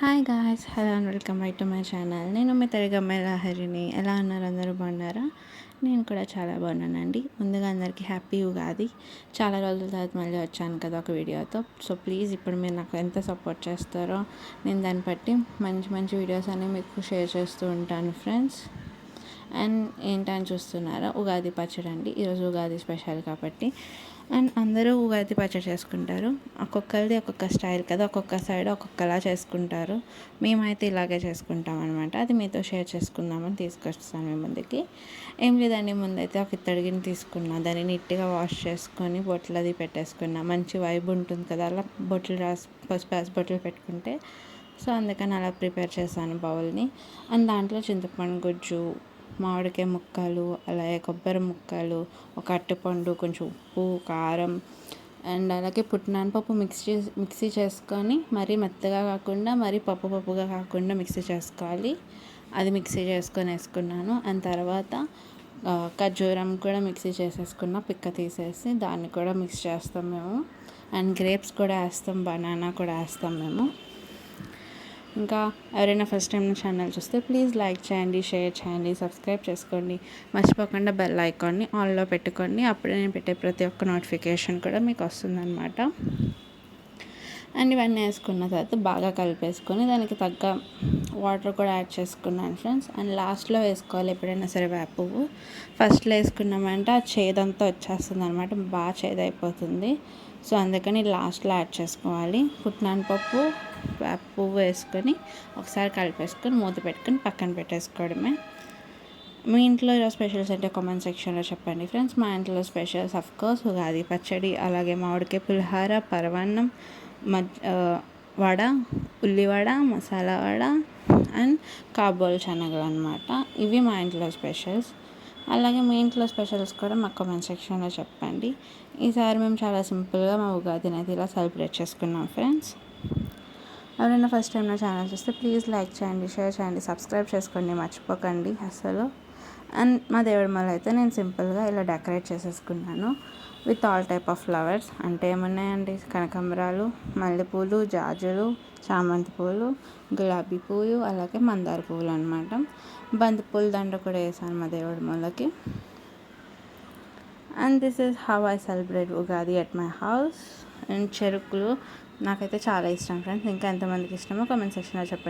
Hi guys hello and welcome back to my channel నేను మీ తెలుగమ్మాయి లహరిని ఎలా ఉన్నారు? అందరూ బాగున్నారా? నేను కూడా చాలా బాగున్నానండి. ముందుగా అందరికీ హ్యాపీ ఉగాది. చాలా రోజుల తర్వాత మళ్ళీ వచ్చాను కదా ఒక వీడియోతో. సో ప్లీజ్ ఇప్పుడు మీరు నాకు ఎంత సపోర్ట్ చేస్తారో నేను దాన్ని బట్టి మంచి మంచి వీడియోస్ అనేవి మీకు షేర్ చేస్తూ ఉంటాను ఫ్రెండ్స్ అండ్ ఏంటని చూస్తున్నారా? ఉగాది పచ్చడి అండి. ఈరోజు ఉగాది స్పెషల్ కాబట్టి. అండ్ అందరూ ఉగాది పచ్చడి చేసుకుంటారు. ఒక్కొక్కరిది ఒక్కొక్క స్టైల్ కదా. ఒక్కొక్క సైడ్ ఒక్కొక్కలా చేసుకుంటారు. మేమైతే ఇలాగే చేసుకుంటాం అనమాట అది మీతో షేర్ చేసుకుందామని తీసుకొస్తాను మీ ముందుకి. ఏం లేదండి. ముందైతే ఒక ఇత్తడిగిని తీసుకున్నా. దాన్ని నీట్గా వాష్ చేసుకొని బొట్లు అది పెట్టేసుకున్నా. మంచి వైబ్ ఉంటుంది కదా. అలా బొట్లు రాసి పసుపు రాసి బొట్లు పెట్టుకుంటే. సో అందుకని అలా ప్రిపేర్ చేశాను బౌల్ని. అండ్ దాంట్లో చింతపండు గుజ్జు మామిడికాయ ముక్కలు అలాగే కొబ్బరి ముక్కలు ఒక అరటిపండు కొంచెం ఉప్పు కారం అండ్ అలాగే పుట్నాన పప్పు మిక్స్ చేసి మిక్సీ చేసుకొని మరీ మెత్తగా కాకుండా మరీ పప్పు పప్పుగా కాకుండా మిక్సీ చేసుకోవాలి. అది మిక్సీ చేసుకొని వేసుకున్నాను. అండ్ తర్వాత ఖర్జూరం కూడా మిక్సీ చేసేసుకున్న పిక్క తీసేసి దాన్ని కూడా మిక్స్ చేస్తాం మేము. అండ్ గ్రేప్స్ కూడా వేస్తాం బనానా కూడా వేస్తాం మేము. ఇంకా ఎవరైనా ఫస్ట్ టైం నా ఛానల్ చూస్తే ప్లీజ్ లైక్ చేయండి షేర్ చేయండి సబ్స్క్రైబ్ చేసుకోండి. మర్చిపోకుండా బెల్ ఐకాన్ని ఆన్లో పెట్టుకోండి. అప్పుడే నేను పెట్టే ప్రతి ఒక్క నోటిఫికేషన్ కూడా మీకు వస్తుందన్నమాట. అండ్ ఇవన్నీ వేసుకున్న తర్వాత బాగా కలిపేసుకొని దానికి తగ్గ వాటర్ కూడా యాడ్ చేసుకున్నాను ఫ్రెండ్స్ అండ్ లాస్ట్లో వేసుకోవాలి ఎప్పుడైనా సరే వేప పువ్వు. ఫస్ట్లో వేసుకున్నామంటే ఆ చేదంతా వచ్చేస్తుంది అనమాట బాగా చేదైపోతుంది. సో అందుకని లాస్ట్లో యాడ్ చేసుకోవాలి. పుట్నాన్ పప్పు వేప పువ్వు వేసుకొని ఒకసారి కలిపేసుకొని మూత పెట్టుకొని పక్కన పెట్టేసుకోవడమే. మీ ఇంట్లో ఇలా స్పెషల్స్ అంటే కామెంట్ సెక్షన్లో చెప్పండి ఫ్రెండ్స్ మా ఇంట్లో స్పెషల్స్ కోర్స్ ఉగాది పచ్చడి అలాగే మామిడికాయ పులిహార పరవన్నం మజ్ వడ ఉల్లివడ మసాలా వడ అండ్ కాబోల్ శనగలు అనమాట ఇవి మా ఇంట్లో స్పెషల్స్. అలాగే మీ ఇంట్లో స్పెషల్స్ కూడా మా కామెంట్ సెక్షన్లో చెప్పండి. ఈసారి మేము చాలా సింపుల్గా మా ఉగాదిని అయితే ఇలా సెలబ్రేట్ చేసుకున్నాం ఫ్రెండ్స్ ఎవరైనా ఫస్ట్ టైం నా ఛానల్ చూస్తే ప్లీజ్ లైక్ చేయండి షేర్ చేయండి సబ్స్క్రైబ్ చేసుకోండి మర్చిపోకండి అసలు. అండ్ మా దేవుడి మళ్ళీ అయితే నేను సింపుల్గా ఇలా డెకరేట్ చేసేసుకున్నాను with all type of flowers అంటే ఏమున్నాయండి? కనకాంబరాలు మల్లెపూలు జాజులు చామంతి పూలు గులాబీ పూలు అలాగే మందార పువ్వులు అనమాట బంతిపూల దండ కూడా వేసాను మా దేవుడి మూలకి. And this is how I celebrate Ugadi at my house and చెరుకులు నాకైతే చాలా ఇష్టం ఫ్రెండ్స్ ఇంకా ఎంతమందికి ఇష్టమో కామెంట్ సెక్షన్లో చెప్పండి.